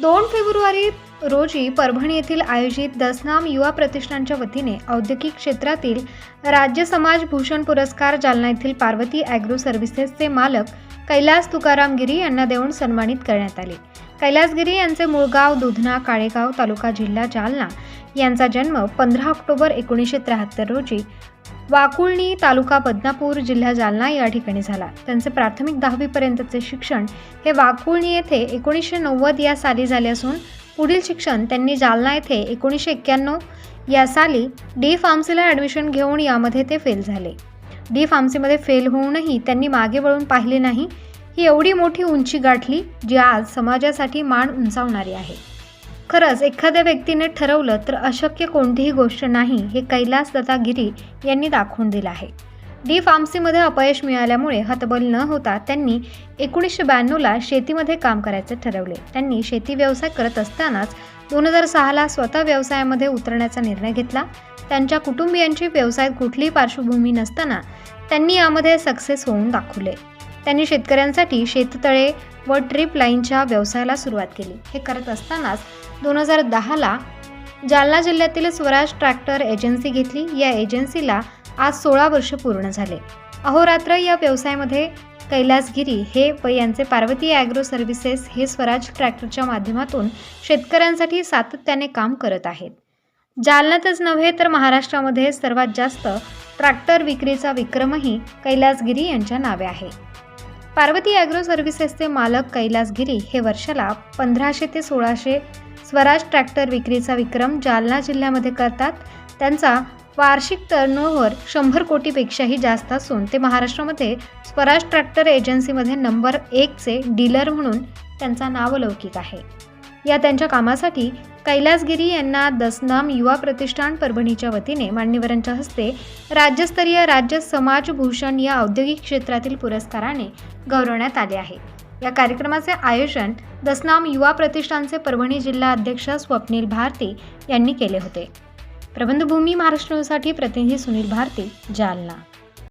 दोन फेब्रुवारी रोजी परभणी येथील आयोजित दसनाम युवा प्रतिष्ठानच्या वतीने औद्योगिक क्षेत्रातील राज्य समाज भूषण पुरस्कार जालना येथील पार्वती ॲग्रो सर्व्हिसेसचे मालक कैलास तुकाराम गिरी यांना देऊन सन्मानित करण्यात आले. कैलास गिरी यांचे मूळ गाव दुधना काळेगाव तालुका जिल्हा जालना. यांचा जन्म पंधरा ऑक्टोबर एकोणीसशे त्र्याहत्तर रोजी वाकुळणी तालुका बदनापूर जिल्हा जालना या ठिकाणी झाला. त्यांचे प्राथमिक दहावीपर्यंतचे शिक्षण हे वाकुळणी येथे एकोणीसशे नव्वद या साली झाले असून पुढील शिक्षण त्यांनी जालना येथे एकोणीसशे एक्क्याण्णव या साली डी फार्मसीला ॲडमिशन घेऊन यामध्ये ते फेल झाले. डी फार्मसीमध्ये फेल होऊनही त्यांनी मागे वळून पाहिले नाही. ही एवढी मोठी उंची गाठली जी आज समाजासाठी मान उंचावणारी आहे. खरंच एखाद्या व्यक्तीने ठरवलं तर अशक्य कोणतीही गोष्ट नाही हे कैलास दत्तागिरी यांनी दाखवून दिलं आहे. डी फार्मसीमध्ये अपयश मिळाल्यामुळे हतबल न होता त्यांनी एकोणीसशे ब्याण्णवला शेतीमध्ये काम करायचे ठरवले. त्यांनी शेती व्यवसाय करत असतानाच दोन हजार सहाला स्वतः व्यवसायामध्ये उतरण्याचा निर्णय घेतला. त्यांच्या कुटुंबियांची व्यवसायात कुठलीही पार्श्वभूमी नसताना त्यांनी यामध्ये सक्सेस होऊन दाखवले. त्यांनी शेतकऱ्यांसाठी शेततळे व ट्रिप लाईनच्या व्यवसायाला सुरुवात केली. हे करत असतानाच दोन हजार दहाला जालना जिल्ह्यातील स्वराज ट्रॅक्टर एजन्सी घेतली. या एजन्सीला आज सोळा वर्ष पूर्ण झाले. अहोरात्र या व्यवसायामध्ये कैलासगिरी हे व यांचे पार्वती ॲग्रो सर्व्हिसेस हे स्वराज ट्रॅक्टरच्या माध्यमातून शेतकऱ्यांसाठी सातत्याने काम करत आहेत. जालन्यातच नव्हे तर महाराष्ट्रामध्ये सर्वात जास्त ट्रॅक्टर विक्रीचा विक्रमही कैलासगिरी यांच्या नावे आहे. पार्वती ॲग्रो सर्व्हिसेसचे मालक कैलासगिरी हे वर्षाला पंधराशे ते सोळाशे स्वराज ट्रॅक्टर विक्रीचा विक्रम जालना जिल्ह्यामध्ये करतात. त्यांचा वार्षिक टर्नओव्हर शंभर कोटीपेक्षाही जास्त असून ते महाराष्ट्रामध्ये स्वराज ट्रॅक्टर एजन्सीमध्ये नंबर एकचे डीलर म्हणून त्यांचा नावलौकिक आहे. या त्यांच्या कामासाठी कैलासगिरी यांना दसनाम युवा प्रतिष्ठान परभणीच्या वतीने मान्यवरांच्या हस्ते राज्यस्तरीय राज्य समाजभूषण या औद्योगिक क्षेत्रातील पुरस्काराने गौरवण्यात आले आहे. या कार्यक्रमाचे आयोजन दसनाम युवा प्रतिष्ठानचे परभणी जिल्हा अध्यक्ष स्वप्नील भारती यांनी केले होते. प्रबंधभूमी महाराष्ट्रसाठी प्रतिनिधी सुनील भारती जालना.